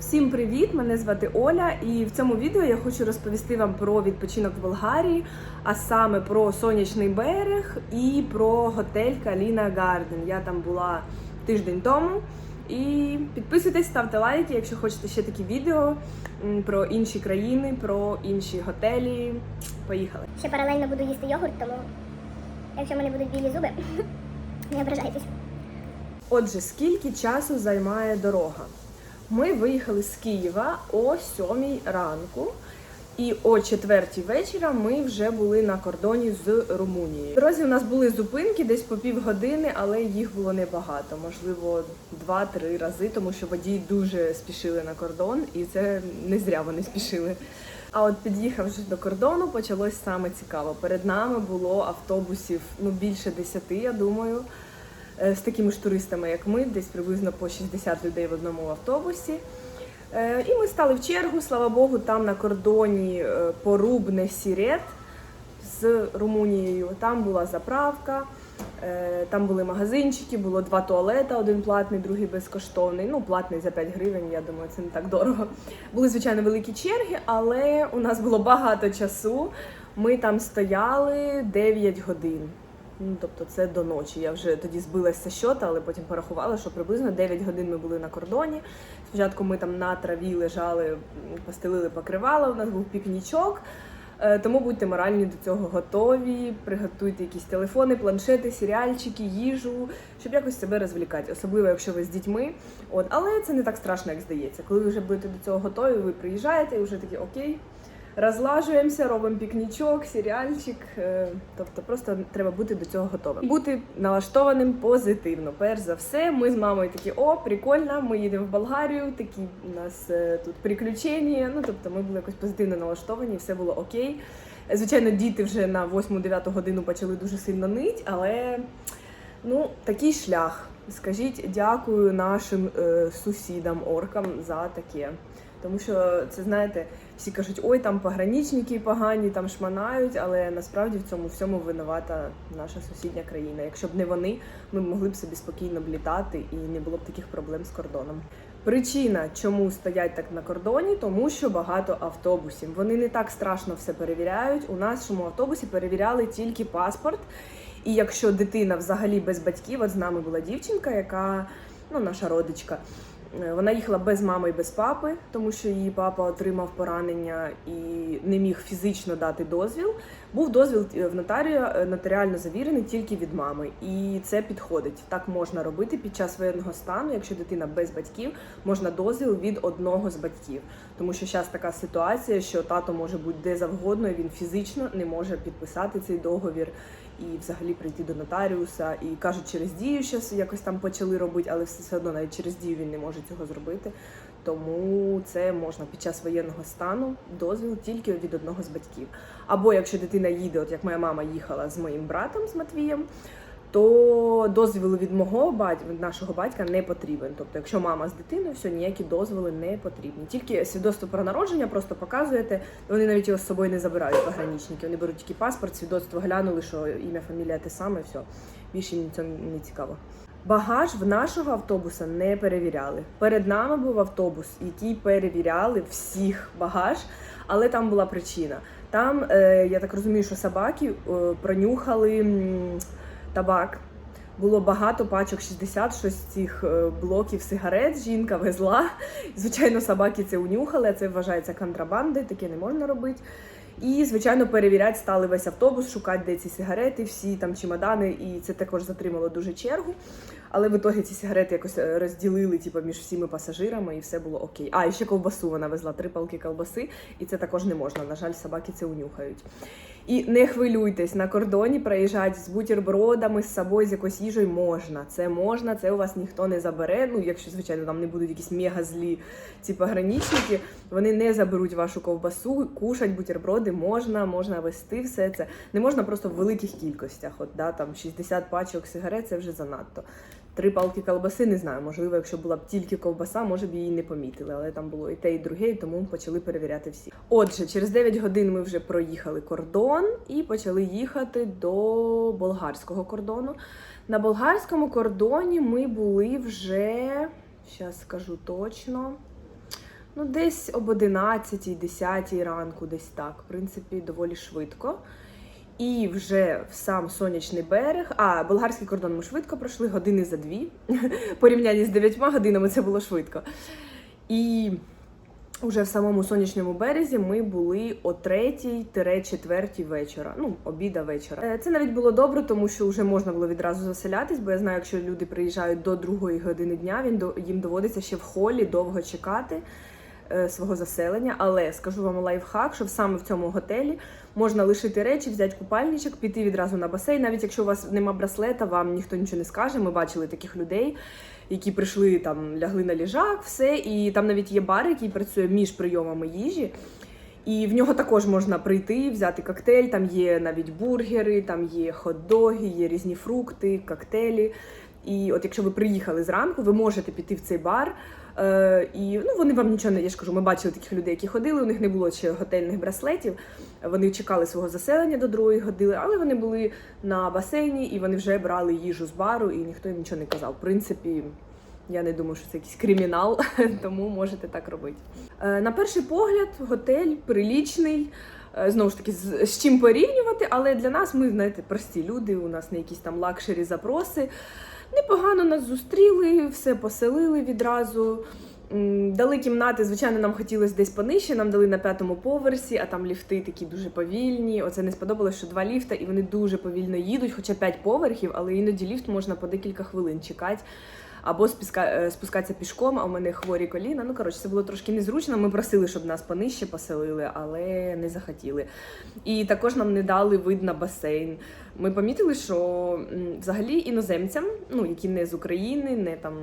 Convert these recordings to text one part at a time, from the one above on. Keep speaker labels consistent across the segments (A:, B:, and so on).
A: Всім привіт! Мене звати Оля, і в цьому відео я хочу розповісти вам про відпочинок в Болгарії, а саме про сонячний берег і про готель Каліна Гарден. Я там була тиждень тому. І підписуйтесь, ставте лайки, якщо хочете ще такі відео про інші країни, про інші готелі. Поїхали!
B: Ще паралельно буду їсти йогурт, тому якщо в мене будуть білі зуби, не ображайтесь.
A: Отже, скільки часу займає дорога? Ми виїхали з Києва о 7 ранку, і о 4 вечора ми вже були на кордоні з Румунією. В у нас були зупинки десь по півгодини, але їх було небагато, можливо, 2-3 рази, тому що водії дуже спішили на кордон, і це не зря вони спішили. А от під'їхавши до кордону, почалось саме цікаво. Перед нами було автобусів ну більше 10, я думаю з такими ж туристами, як ми, десь приблизно по 60 людей в одному автобусі. Е, І ми стали в чергу, слава Богу, там на кордоні е, порубне сірет з Румунією. Там була заправка, е, там були магазинчики, було два туалета, один платний, другий безкоштовний. Ну, платний за 5 гривень, я думаю, це не так дорого. Були, звичайно, великі черги, але у нас було багато часу. Ми там стояли 9 годин. Ну, тобто це до ночі. Я вже тоді збилася щота, але потім порахувала, що приблизно 9 годин ми були на кордоні. Спочатку ми там на траві лежали, постелили покривала, у нас був пікнічок. Е, Тому будьте моральні до цього готові, приготуйте якісь телефони, планшети, серіальчики, їжу, щоб якось себе розвлікати, особливо якщо ви з дітьми. От, але це не так страшно, як здається. Коли ви вже будете до цього готові, ви приїжджаєте і вже такі окей, розлажуємося, робимо пікнічок, серіальчик. Е, Тобто просто треба бути до цього готовим. Бути налаштованим позитивно. Перш за все, ми з мамою такі, о, прикольно, ми їдемо в Болгарію, такі у нас е, тут приключення. Ну тобто ми були якось позитивно налаштовані, все було окей. Звичайно, діти вже на 8-9 годину почали дуже сильно нить, але ну такий шлях. Скажіть дякую нашим е, сусідам, оркам за таке. Тому що це знаєте, всі кажуть, ой, там пограничники погані, там шманають, але насправді в цьому всьому винувата наша сусідня країна. Якщо б не вони, ми могли б собі спокійно б літати і не було б таких проблем з кордоном. Причина, чому стоять так на кордоні, тому що багато автобусів. Вони не так страшно все перевіряють. У нашому автобусі перевіряли тільки паспорт. І якщо дитина взагалі без батьків, от з нами була дівчинка, яка ну наша родичка. Е, Вона їхала без мами і без папи, тому що її папа отримав поранення і не міг фізично дати дозвіл. Був дозвіл е, в нотарія е, нотаріально завірений тільки від мами, і це підходить. Так можна робити під час воєнного стану, якщо дитина без батьків, можна дозвіл від одного з батьків. Тому що зараз така ситуація, що тато може бути де завгодно, і він фізично не може підписати цей договір і взагалі прийти до нотаріуса. І кажуть, через дію зараз якось там почали робити, але все одно навіть через дію він не може цього зробити. Тому це можна під час воєнного стану дозвіл тільки від одного з батьків. Або якщо дитина їде, от як моя мама їхала з моїм братом з Матвієм, то дозвіл від мого батька, від нашого батька не потрібен. Тобто, якщо мама з дитиною, все ніякі дозволи не потрібні. Тільки свідоцтво про народження просто показуєте. Вони навіть його з собою не забирають пограничники. Вони беруть тільки паспорт, свідоцтво глянули, що ім'я, фамілія те саме, все більше їм це не цікаво. Багаж в нашого автобуса не перевіряли. Перед нами був автобус, який перевіряли всіх багаж, але там була причина. Там, е, я так розумію, що собаки е, пронюхали табак. Було багато пачок 60 щось цих е, блоків сигарет. Жінка везла. Звичайно, собаки це унюхали, це вважається контрабандою, таке не можна робити. І, звичайно, перевіряти стали весь автобус, шукати, де ці сигарети, всі там чемодани, і це також затримало дуже чергу. Але в ітогі ці сигарети якось е, розділили типу, між всіми пасажирами, і все було окей. А і ще ковбасу вона везла три палки ковбаси, і це також не можна. На жаль, собаки це унюхають. І не хвилюйтесь, на кордоні проїжджати з бутербродами, з собою, з якоюсь їжею можна. Це можна, це у вас ніхто не забере. Ну, якщо, звичайно, там не будуть якісь мега злі ці пограничники, вони не заберуть вашу ковбасу, кушать бутерброди можна, можна вести все це. Не можна просто в великих кількостях. От да, там 60 пачок сигарет це вже занадто. Три палки колбаси, не знаю. Можливо, якщо була б тільки ковбаса, може б її не помітили, але там було і те, і друге, і тому почали перевіряти всі. Отже, через 9 годин ми вже проїхали кордон і почали їхати до болгарського кордону. На болгарському кордоні ми були вже, зараз скажу точно, Ну, десь об 11, 10 ранку, десь так. В принципі, доволі швидко. І вже в сам сонячний берег. А болгарський кордон ми швидко пройшли години за дві. Порівнянні з дев'ятьма годинами це було швидко. І уже в самому сонячному березі ми були о 3-4 вечора. Ну, обіда вечора. Е, Це навіть було добре, тому що вже можна було відразу заселятись, бо я знаю, якщо люди приїжджають до другої години дня, він їм доводиться ще в холі довго чекати е, свого заселення. Але скажу вам лайфхак, що саме в цьому готелі можна лишити речі, взяти купальничок, піти відразу на басейн. Навіть якщо у вас нема браслета, вам ніхто нічого не скаже. Ми бачили таких людей, які прийшли там, лягли на ліжак, все, і там навіть є бар, який працює між прийомами їжі. І в нього також можна прийти, взяти коктейль. Там є навіть бургери, там є хот-доги, є різні фрукти, коктейлі. І от якщо ви приїхали зранку, ви можете піти в цей бар. Е, і ну вони вам нічого не я ж кажу. Ми бачили таких людей, які ходили. У них не було ще готельних браслетів. Вони чекали свого заселення до другої години, але вони були на басейні і вони вже брали їжу з бару, і ніхто їм нічого не казав. В принципі, я не думаю, що це якийсь кримінал, тому можете так робити. Е, На перший погляд, готель прилічний. Е, Знову ж таки, з, з чим порівнювати, але для нас ми, знаєте, прості люди, у нас не якісь там лакшері запроси. Непогано нас зустріли, все поселили відразу. Дали кімнати, звичайно, нам хотілося десь понижче, нам дали на п'ятому поверсі, а там ліфти такі дуже повільні. Оце не сподобалось, що два ліфта, і вони дуже повільно їдуть, хоча п'ять поверхів, але іноді ліфт можна по декілька хвилин чекати. Або спіска, е, спускатися пішком, а у мене хворі коліна. Ну коротше, це було трошки незручно. Ми просили, щоб нас понижче поселили, але не захотіли. І також нам не дали вид на басейн. Ми помітили, що взагалі іноземцям, ну які не з України, не там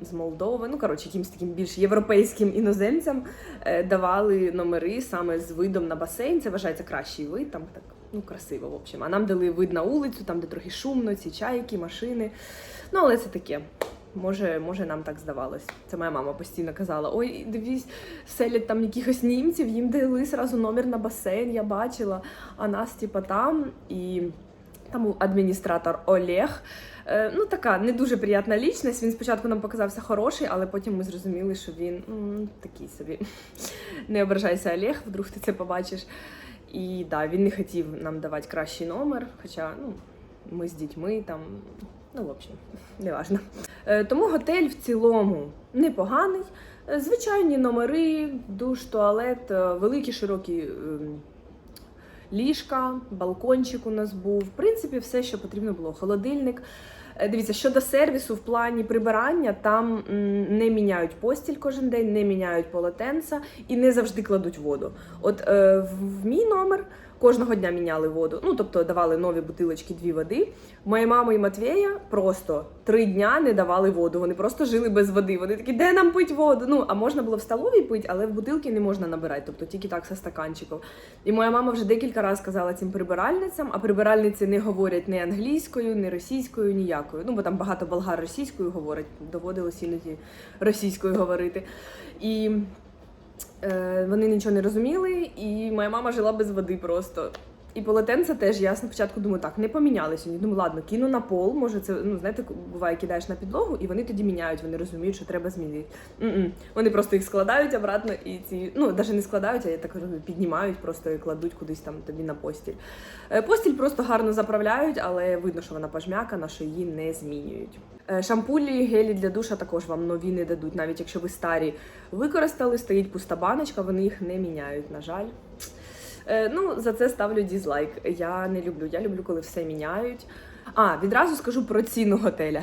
A: з Молдови, ну коротше, якимось таким більш європейським іноземцям е, давали номери саме з видом на басейн. Це вважається кращий вид, там так ну красиво, в общем. А нам дали вид на вулицю, там де трохи шумно, ці чайки, машини. Ну, але це таке. Може, може, нам так здавалось. Це моя мама постійно казала: ой, дивись, селять там якихось німців, їм дали сразу номер на басейн, я бачила, а нас, типа, там. І там був адміністратор Олег. Е, ну, така не дуже приятна лічність. Він спочатку нам показався хороший, але потім ми зрозуміли, що він м, такий собі. Не ображайся, Олег, вдруг ти це побачиш. І да, він не хотів нам давати кращий номер, хоча ну, ми з дітьми там. Ну, в общем, неважно. Е, Тому готель в цілому непоганий. Е, Звичайні номери, душ, туалет, е, великі широкі ем, ліжка, балкончик у нас був. В принципі, все, що потрібно було. Холодильник. Дивіться, щодо сервісу в плані прибирання, там не міняють постіль кожен день, не міняють полотенця і не завжди кладуть воду. От в мій номер кожного дня міняли воду. Ну тобто давали нові бутилочки, дві води. Моя мама і Матвія просто три дня не давали воду. Вони просто жили без води. Вони такі, де нам пить воду? Ну а можна було в столовій пити, але в бутилки не можна набирати, тобто тільки так со стаканчиків. І моя мама вже декілька разів сказала цим прибиральницям, а прибиральниці не говорять ні англійською, ні російською, ніякою. Ну бо там багато болгар російською говорять, доводилось іноді російською говорити. І вони нічого не розуміли, і моя мама жила без води просто. І полотенце теж я спочатку думаю, так, не помінялися. сьогодні. Думаю, ладно, кину на пол. Може, це ну знаєте, буває, кидаєш на підлогу, і вони тоді міняють, вони розуміють, що треба змінити. М-м. Вони просто їх складають обратно і ці, ну навіть не складають, а я так розумію, піднімають, просто і кладуть кудись там тобі на постіль. Е, Постіль просто гарно заправляють, але видно, що вона пожмякана, що її не змінюють. Е, Шампулі, гелі для душа також вам нові не дадуть, навіть якщо ви старі використали, стоїть пуста баночка, вони їх не міняють, на жаль. Е, Ну, за це ставлю дізлайк. Я не люблю. Я люблю, коли все міняють. А, відразу скажу про ціну готеля.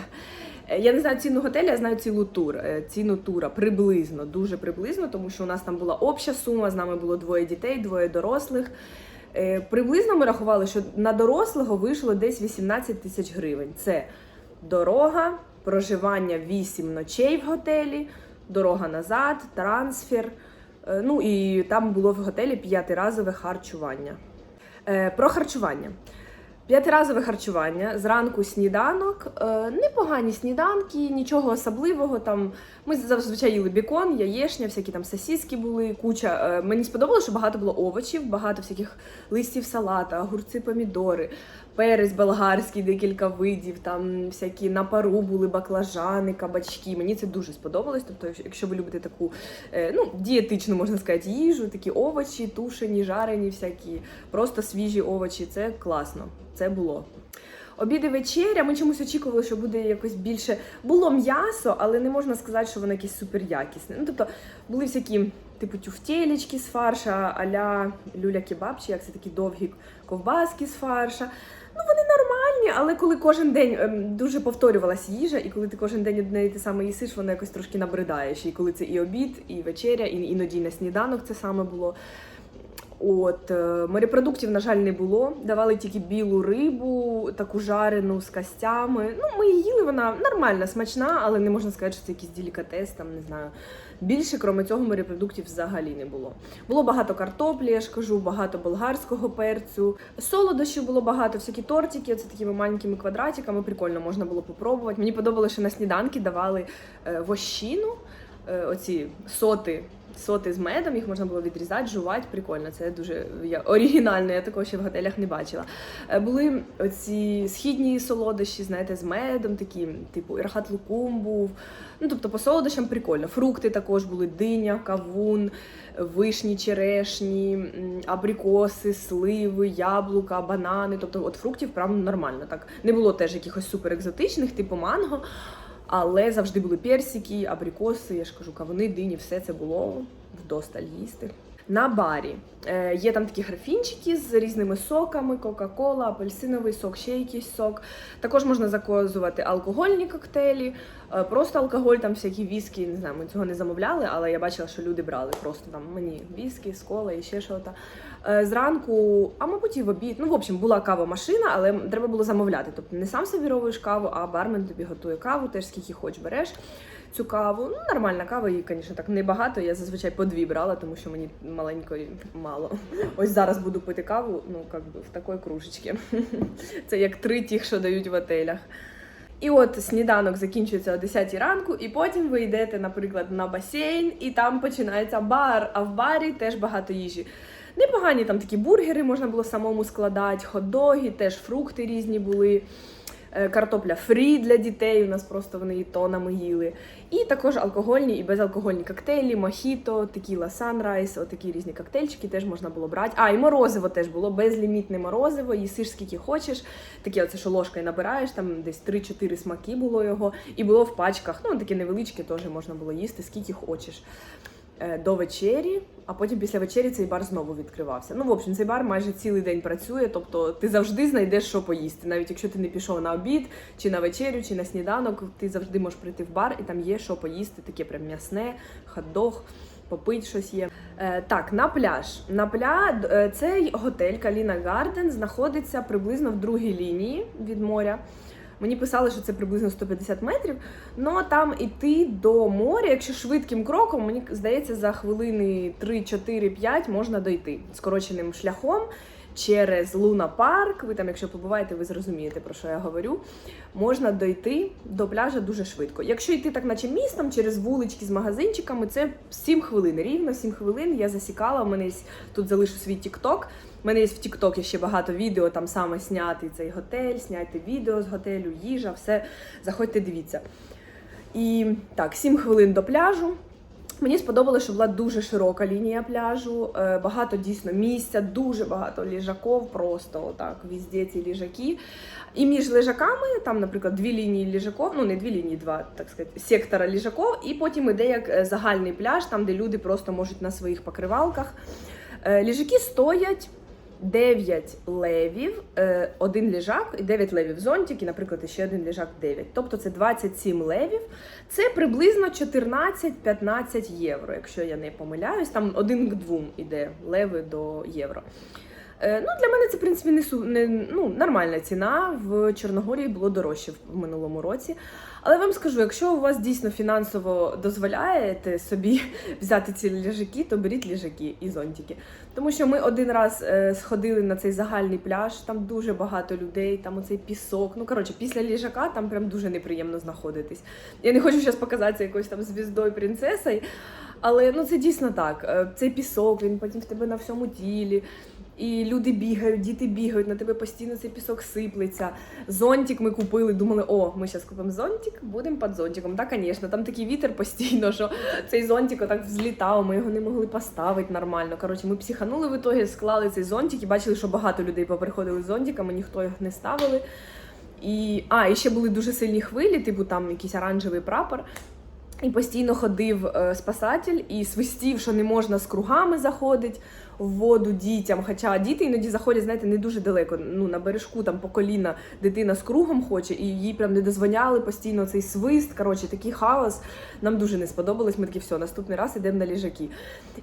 A: Е, Я не знаю ціну готеля, я знаю цілу тур. е, Ціну тура приблизно, дуже приблизно, тому що у нас там була обща сума, з нами було двоє дітей, двоє дорослих. Приблизно ми рахували, що на дорослого вийшло десь 18 тисяч гривень. Це дорога, проживання 8 ночей в готелі, дорога назад, трансфер. Е, Ну і там було в готелі п'ятиразове харчування. Е, Про харчування. П'ятиразове харчування, зранку сніданок, е, непогані сніданки, нічого особливого. Там ми зазвичай їли бікон, яєшня, всякі там сосіски були, куча. Мені сподобалося, що багато було овочів, багато всяких листів салата, огурці, помідори, перець болгарський, декілька видів, там всякі на пару були баклажани, кабачки. Мені це дуже сподобалось. Тобто, якщо- ви любите таку е, ну, дієтичну, можна сказати, їжу, такі овочі, тушені, жарені, всякі, просто свіжі овочі, це класно. Це було. Обід і вечеря. Ми чомусь очікували, що буде якось більше. Було м'ясо, але не можна сказати, що воно якесь супер якісне. Ну, тобто були всякі, типу, тюфтєлічки з фарша, аля люля кебаб, чи як це такі довгі ковбаски з фарша. Ну, вони нормальні, але коли кожен день ем, дуже повторювалась їжа, і коли ти кожен день одне і те саме їсиш, воно якось трошки набридає. ще. І коли це і обід, і вечеря, і іноді на сніданок це саме було. От е, морепродуктів, на жаль, не було. Давали тільки білу рибу, таку жарену з костями. Ну, ми її їли, вона нормальна, смачна, але не можна сказати, що це якийсь делікатес, там не знаю. Більше, крім цього, морепродуктів взагалі не було. Було багато картоплі, я ж кажу, багато болгарського перцю. Солодощів було багато, всякі тортики, це такими маленькими квадратиками. Прикольно можна було попробувати. Мені подобалося, що на сніданки давали е, вощину, е, оці соти. Соти з медом, їх можна було відрізати, жувати. Прикольно, це дуже я, оригінально, я такого ще в готелях не бачила. Е, Були оці східні солодощі, знаєте, з медом, такі, типу, ірхат лукум був. Ну, тобто по солодощам прикольно. Фрукти також були диня, кавун, вишні, черешні, абрикоси, сливи, яблука, банани. Тобто, от фруктів прям нормально. Так не було теж якихось супер екзотичних, типу манго. Але завжди були персики, абрикоси, я ж кажу, кавуни, дині, все це було вдосталь їсти. На барі е, є там такі графінчики з різними соками: Кока-Кола, апельсиновий сок, ще якийсь сок. Також можна заказувати алкогольні коктейлі, е, просто алкоголь, там всякі віскі. Не знаю, ми цього не замовляли, але я бачила, що люди брали просто там мені віскі, з кола і ще щось. Е, Зранку, а мабуть, і в обід. Ну, в общем, була кавомашина, але треба було замовляти. Тобто не сам собі робиш каву, а бармен тобі готує каву, теж скільки хоч береш цю каву. Ну, нормальна кава, її, звісно, так небагато. Я зазвичай по дві брала, тому що мені маленької мало. Ось зараз буду пити каву, ну, як би в такої кружечці. Це як три тих, що дають в готелях. І от сніданок закінчується о 10 ранку, і потім ви йдете, наприклад, на басейн, і там починається бар, а в барі теж багато їжі. Непогані там такі бургери можна було самому складати, хот-доги, теж фрукти різні були. Е, Картопля фрі для дітей, у нас просто вони її тонами їли. І також алкогольні і безалкогольні коктейлі, мохіто, текіла санрайз, отакі різні коктейльчики теж можна було брати. А, і морозиво теж було, безлімітне морозиво, їсиш скільки хочеш. Таке оце, що ложкою набираєш, там десь 3-4 смаки було його. І було в пачках, ну такі невеличкі теж можна було їсти, скільки хочеш. Е, До вечері, а потім після вечері цей бар знову відкривався. Ну, в общем, цей бар майже цілий день працює, тобто ти завжди знайдеш, що поїсти. Навіть якщо ти не пішов на обід, чи на вечерю, чи на сніданок, ти завжди можеш прийти в бар і там є що поїсти, таке прям м'ясне, хот-дог, попити щось є. Е, так, на пляж. На пляж е, цей готель Каліна Гарден знаходиться приблизно в другій лінії від моря. Мені писали, що це приблизно 150 метрів. Ну там іти до моря, якщо швидким кроком, мені здається, за хвилини 3-4-5 можна дойти скороченим шляхом через Луна Парк. Ви там, якщо побуваєте, ви зрозумієте про що я говорю. Можна дойти до пляжа дуже швидко. Якщо йти так, наче містом, через вулички з магазинчиками, це 7 хвилин. Рівно 7 хвилин я засікала. У мене тут залишу свій тікток. У мене є в TikTok ще багато відео, там саме зняти цей готель, зняти відео з готелю, їжа, все. Заходьте, дивіться. І так, 7 хвилин до пляжу. Мені сподобалося, що була дуже широка лінія пляжу, е, багато дійсно місця, дуже багато ліжаків, просто отак, везде ці ліжаки. І між лежаками, там, наприклад, дві лінії ліжаків, ну не дві лінії, два, так сказати, сектора ліжаків, і потім іде як е, загальний пляж, там, де люди просто можуть на своїх покривалках. Е, Ліжаки стоять 9 левів, е, один ліжак і 9 левів зонтик, і, наприклад, ще один ліжак 9. Тобто це 27 левів. Це приблизно 14-15 євро, якщо я не помиляюсь. Там один к двом іде леви до євро. Е, Ну, для мене це, в принципі, не, не ну, нормальна ціна. В Чорногорії було дорожче в минулому році. Але вам скажу, якщо у вас дійсно фінансово дозволяєте собі взяти ці ліжаки, то беріть ліжаки і зонтики. Тому що ми один раз е, сходили на цей загальний пляж, там дуже багато людей, там оцей пісок. Ну коротше, після ліжака там прям дуже неприємно знаходитись. Я не хочу зараз показатися якоюсь там звіздою принцесою, але ну це дійсно так. Е, Цей пісок, він потім в тебе на всьому тілі. І люди бігають, діти бігають, на тебе постійно цей пісок сиплеться. Зонтик ми купили, думали, о, ми зараз купимо зонтик, будемо під зонтиком. Так, звісно, там такий вітер постійно, що цей зонтик отак взлітав, ми його не могли поставити нормально. Коротше, ми психанули в ітогі, склали цей зонтик і бачили, що багато людей поприходили з зонтиками, ніхто їх не ставили. І, а, і ще були дуже сильні хвилі, типу там якийсь оранжевий прапор. І постійно ходив е, спасатель і свистів, що не можна з кругами заходити воду дітям. Хоча діти іноді заходять, знаєте, не дуже далеко. Ну на бережку там по коліна дитина з кругом хоче, і їй прям не дозволяли постійно цей свист. Коротше, такий хаос. Нам дуже не сподобалось. Ми такі, все, наступний раз ідемо на ліжаки.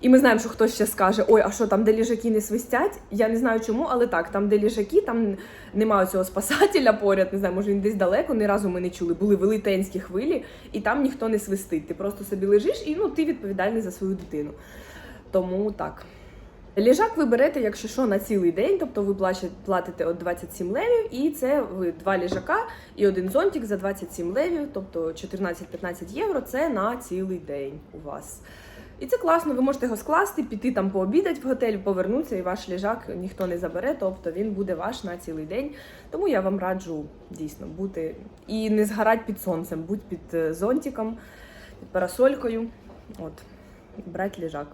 A: І ми знаємо, що хтось ще скаже: ой, а що там, де ліжаки не свистять? Я не знаю чому, але так, там, де ліжаки, там немає цього спасателя поряд. Не знаю, може він десь далеко. Ні разу ми не чули. Були велетенські хвилі, і там ніхто не свистить. Ти просто собі лежиш і ну ти відповідальний за свою дитину. Тому так. Ліжак ви берете, якщо що, на цілий день, тобто ви платите от 27 левів, і це ви два ліжака і один зонтик за 27 левів, тобто 14-15 євро це на цілий день у вас. І це класно, ви можете його скласти, піти там пообідати в готель, повернутися, і ваш ліжак ніхто не забере, тобто він буде ваш на цілий день. Тому я вам раджу дійсно бути і не згорати під сонцем, будь під е, зонтиком, під парасолькою. От, брати ліжак.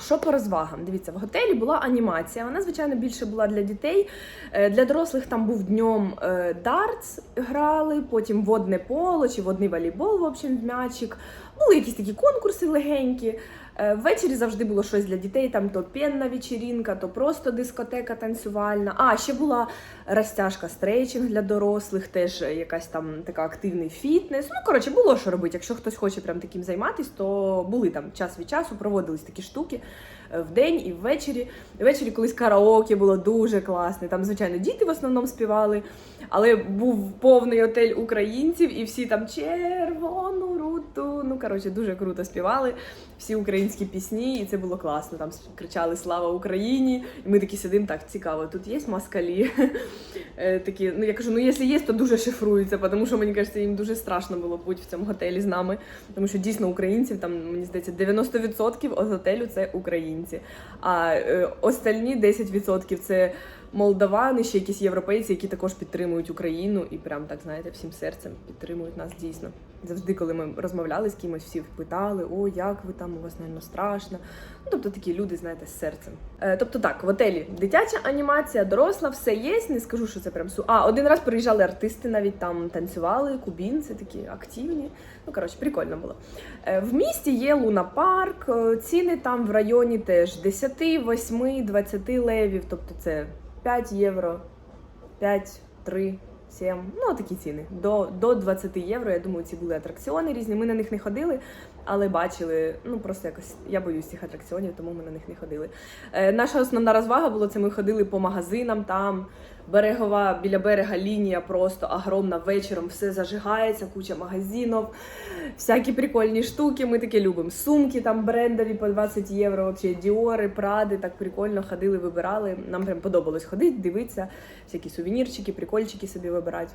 A: Що по розвагам? Дивіться, в готелі була анімація. Вона, звичайно, більше була для дітей. Е, Для дорослих там був днем е, дартс грали, потім водне поло чи водний волейбол, в общем, м'ячик. Були якісь такі конкурси легенькі. Е, Ввечері завжди було щось для дітей, там то пенна вечірінка, то просто дискотека танцювальна. А, ще була розтяжка стрейчинг для дорослих, теж якась там така активний фітнес. Ну, коротше, було що робити. Якщо хтось хоче прям таким займатися, то були там час від часу, проводились такі штуки е, вдень і ввечері. Ввечері колись караоке було дуже класне. Там, звичайно, діти в основному співали, але був повний отель українців, і всі там червону руту. Ну, коротше, дуже круто співали. Всі українські пісні, і це було класно. Там кричали Слава Україні! І ми такі сидимо, так цікаво. Тут є москалі. Е, Такі, ну я кажу, ну якщо є, то дуже шифруються, тому що мені кажеться, їм дуже страшно було бути в цьому готелі з нами. Тому що дійсно українців там мені здається 90% з готелю це українці. А е, остальні 10% це молдавани, ще якісь європейці, які також підтримують Україну і прям так знаєте, всім серцем підтримують нас дійсно. Завжди, коли ми розмовляли з кимось, всі питали: о, як ви там, у вас напевно, страшно. Ну, тобто такі люди, знаєте, з серцем. Е, тобто так, в готелі дитяча анімація, доросла, все є. Не скажу, що це прям су. А один раз приїжджали артисти, навіть там танцювали, кубінці такі активні. Ну коротше, прикольно було. Е, В місті є лунапарк, е, ціни там в районі теж 10, 8, 20 левів, тобто це 5 євро, 5, 3, 7, ну такі ціни. До, до 20 євро, я думаю, ці були атракціони різні. Ми на них не ходили, але бачили, ну просто якось я боюсь цих атракціонів, тому ми на них не ходили. Е, наша основна розвага була це ми ходили по магазинам там. Берегова біля берега лінія просто огромна вечором, все зажигається, куча магазинів, всякі прикольні штуки. Ми таке любимо. Сумки там брендові по 20 євро, взагалі, діори, пради, так прикольно ходили, вибирали. Нам прям подобалось ходити, дивитися, всякі сувенірчики, прикольчики собі вибирати.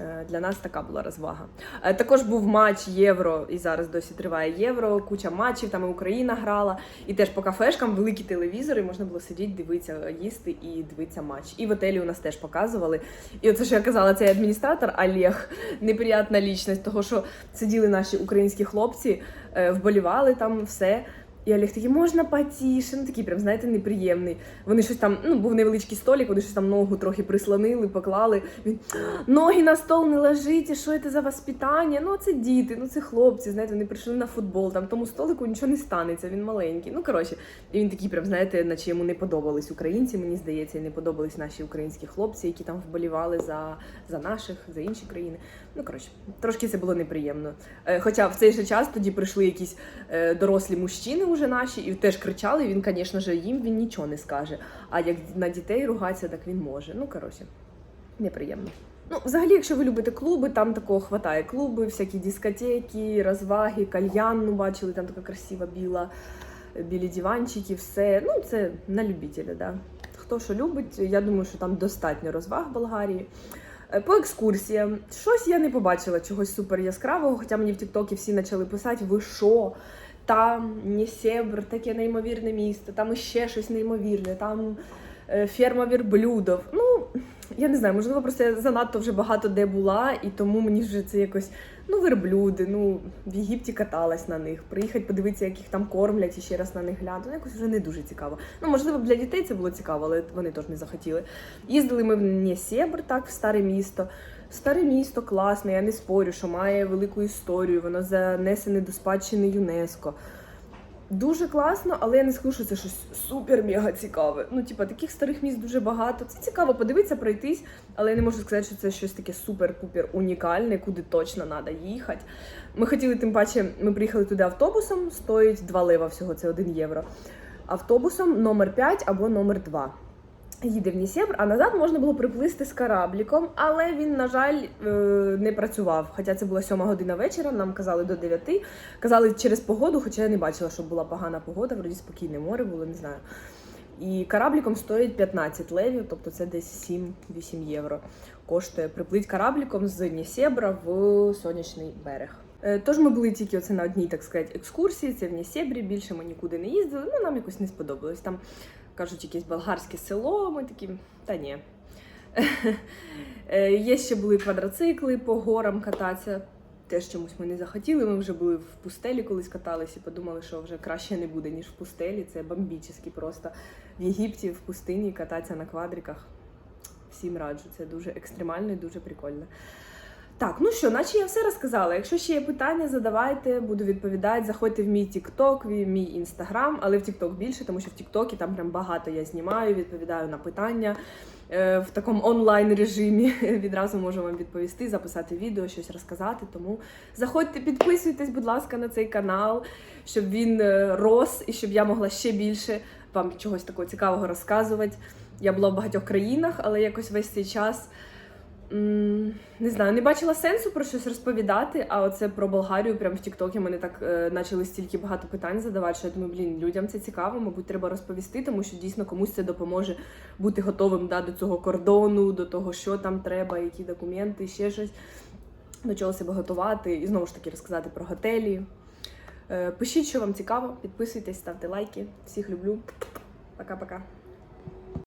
A: Е, Для нас така була розвага. Е, Також був матч євро, і зараз досі триває євро. Куча матчів, там і Україна грала. І теж по кафешкам великі телевізори, можна було сидіти, дивитися, їсти і дивитися матч. І в отелі у нас теж показували. І оце, що я казала, цей адміністратор Олег, неприятна лічність, того що сиділи наші українські хлопці, е, вболівали там все. І Олег такий, можна потіше, ну такий прям, знаєте, неприємний. Вони щось там, ну, був невеличкий столик, вони щось там ногу трохи прислонили, поклали. Він ноги на стол не ложите, що це за воспитання? Ну, це діти, ну це хлопці, знаєте, вони прийшли на футбол, там тому столику нічого не станеться, він маленький. Ну, коротше, і він такий, прям, знаєте, наче йому не подобались українці, мені здається, не подобались наші українські хлопці, які там вболівали за, за наших, за інші країни. Ну, коротше, трошки це було неприємно. Е, Хоча в цей же час тоді прийшли якісь е, дорослі мужчини уже наші, і теж кричали. Він, звісно ж, їм він нічого не скаже. А як на дітей ругатися, так він може. Ну, коротше, неприємно. Ну, взагалі, якщо ви любите клуби, там такого хватає. Клуби, всякі дискотеки, розваги, кальян, ну, бачили, там така красива біла, білі диванчики, все. Ну, це на любителя, да. Хто що любить, я думаю, що там достатньо розваг в Болгарії. Е, По екскурсіям. Щось я не побачила чогось супер яскравого, хоча мені в Тіктокі всі почали писати, ви що? Там Нісебр, таке неймовірне місто, там іще щось неймовірне, там е, ферма вірблюдов. Ну, я не знаю, можливо, просто я занадто вже багато де була, і тому мені вже це якось. Ну, верблюди, ну в Єгипті каталась на них. Приїхати подивитися, як їх там кормлять і ще раз на них глянути. Ну, якось вже не дуже цікаво. Ну, можливо, для дітей це було цікаво, але вони теж не захотіли. Їздили ми в Нєсєбр, так, в старе місто. Старе місто класне, я не спорю, що має велику історію, воно занесене до спадщини ЮНЕСКО. Дуже класно, але я не скажу, що це щось супер-мега цікаве. Ну, типа, таких старих міст дуже багато. Це цікаво подивитися, пройтись, але я не можу сказати, що це щось таке супер-пупер унікальне, куди точно треба їхати. Ми хотіли, тим паче, ми приїхали туди автобусом, стоїть 2 лева всього, це 1 євро. Автобусом номер 5 або номер 2. Їде в Нісєбр, а назад можна було приплисти з корабліком, але він, на жаль, е, не працював. Хоча це була 7 година вечора, нам казали до 9. Казали через погоду, хоча я не бачила, щоб була погана погода, вроді спокійне море було, не знаю. І корабліком стоїть 15 левів, тобто це десь 7-8 євро. Коштує приплить корабліком з Нісєбра в сонячний берег. Е, Тож ми були тільки оце на одній, так сказати, екскурсії. Це в Нісєбрі, більше ми нікуди не їздили. Ну нам якось не сподобалось. Там кажуть, якесь болгарське село. Ми такі, та ні. Е, Є ще були квадроцикли по горам кататися. Теж чомусь ми не захотіли. Ми вже були в пустелі колись катались і подумали, що вже краще не буде, ніж в пустелі. Це бомбічно просто в Єгипті, в пустині кататися на квадриках. Всім раджу, це дуже екстремально і дуже прикольно. Так, ну що, наче я все розказала. Якщо ще є питання, задавайте, буду відповідати. Заходьте в мій TikTok, в мій інстаграм, але в TikTok більше, тому що в TikTok там прям багато я знімаю, відповідаю на питання е, в такому онлайн режимі. Відразу можу вам відповісти, записати відео, щось розказати. Тому заходьте, підписуйтесь, будь ласка, на цей канал, щоб він е, рос і щоб я могла ще більше вам чогось такого цікавого розказувати. Я була в багатьох країнах, але якось весь цей час. Не знаю, не бачила сенсу про щось розповідати, а оце про Болгарію прямо в Тіктокі мене так е, почали стільки багато питань задавати, що я думаю, блін, людям це цікаво, мабуть, треба розповісти, тому що дійсно комусь це допоможе бути готовим да, до цього кордону, до того, що там треба, які документи, ще щось, до чого себе готувати, і знову ж таки розказати про готелі. Е, Пишіть, що вам цікаво, підписуйтесь, ставте лайки. Всіх люблю. Пока-пока.